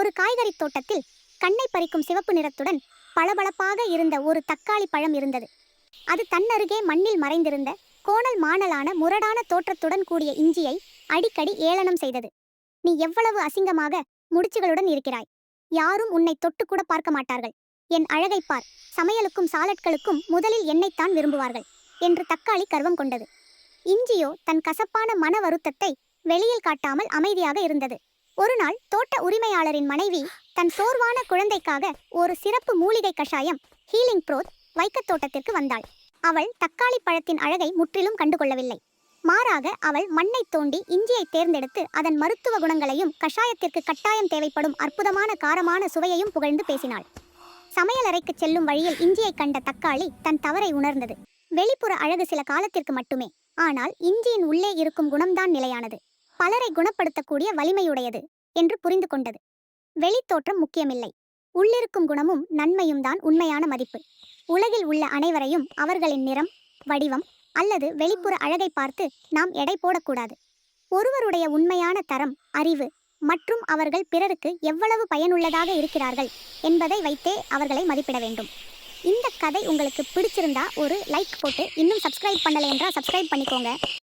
ஒரு காய்கறி தோட்டத்தில் கண்ணை பறிக்கும் சிவப்பு நிறத்துடன் பளபளப்பாக இருந்த ஒரு தக்காளி பழம் இருந்தது. அது தன்னருகே மண்ணில் மறைந்திருந்த கோணல் மாணலான முரடான தோற்றத்துடன் கூடிய இஞ்சியை அடிக்கடி ஏளனம் செய்தது. நீ எவ்வளவு அசிங்கமாக முடிச்சுகளுடன் இருக்கிறாய். யாரும் உன்னை தொட்டு கூட பார்க்க மாட்டார்கள். என் அழகைப் பார். சமையலுக்கும் சாலட்களுக்கும் முதலில் என்னைத்தான் விரும்புவார்கள் என்று தக்காளி கர்வம் கொண்டது. இஞ்சியோ தன் கசப்பான மன வருத்தத்தை வெளியில் காட்டாமல் அமைதியாக இருந்தது. ஒரு நாள் தோட்ட உரிமையாளரின் மனைவி தன் சோர்வான குழந்தைக்காக ஒரு சிறப்பு மூலிகை கஷாயம் ஹீலிங் ப்ரோத் வைக்கத் தோட்டத்திற்கு வந்தாள். அவள் தக்காளி பழத்தின் அழகை முற்றிலும் கண்டுகொள்ளவில்லை. மாறாக அவள் மண்ணை தோண்டி இஞ்சியை தேர்ந்தெடுத்து அதன் மருத்துவ குணங்களையும் கஷாயத்திற்கு கட்டாயம் தேவைப்படும் அற்புதமான காரமான சுவையையும் புகழ்ந்து பேசினாள். சமையலறைக்கு செல்லும் வழியில் இஞ்சியை கண்ட தக்காளி தன் தவறை உணர்ந்தது. வெளிப்புற அழகு சில காலத்திற்கு மட்டுமே. ஆனால் இஞ்சியின் உள்ளே இருக்கும் குணம்தான் நிலையானது. பலரை குணப்படுத்தக்கூடிய வலிமையுடையது என்று புரிந்து கொண்டது. வெளித்தோற்றம் முக்கியமில்லை. உள்ளிருக்கும் குணமும் நன்மையும் தான் உண்மையான மதிப்பு. உலகில் உள்ள அனைவரையும் அவர்களின் நிறம் வடிவம் அல்லது வெளிப்புற அழகை பார்த்து நாம் எடை போடக்கூடாது. ஒருவருடைய உண்மையான தரம் அறிவு மற்றும் அவர்கள் பிறருக்கு எவ்வளவு பயனுள்ளதாக இருக்கிறார்கள் என்பதை வைத்தே அவர்களை மதிப்பிட வேண்டும். இந்த கதை உங்களுக்கு பிடிச்சிருந்தா ஒரு லைக் போட்டு இன்னும் சப்ஸ்கிரைப் பண்ணலை என்றால் சப்ஸ்கிரைப் பண்ணிக்கோங்க.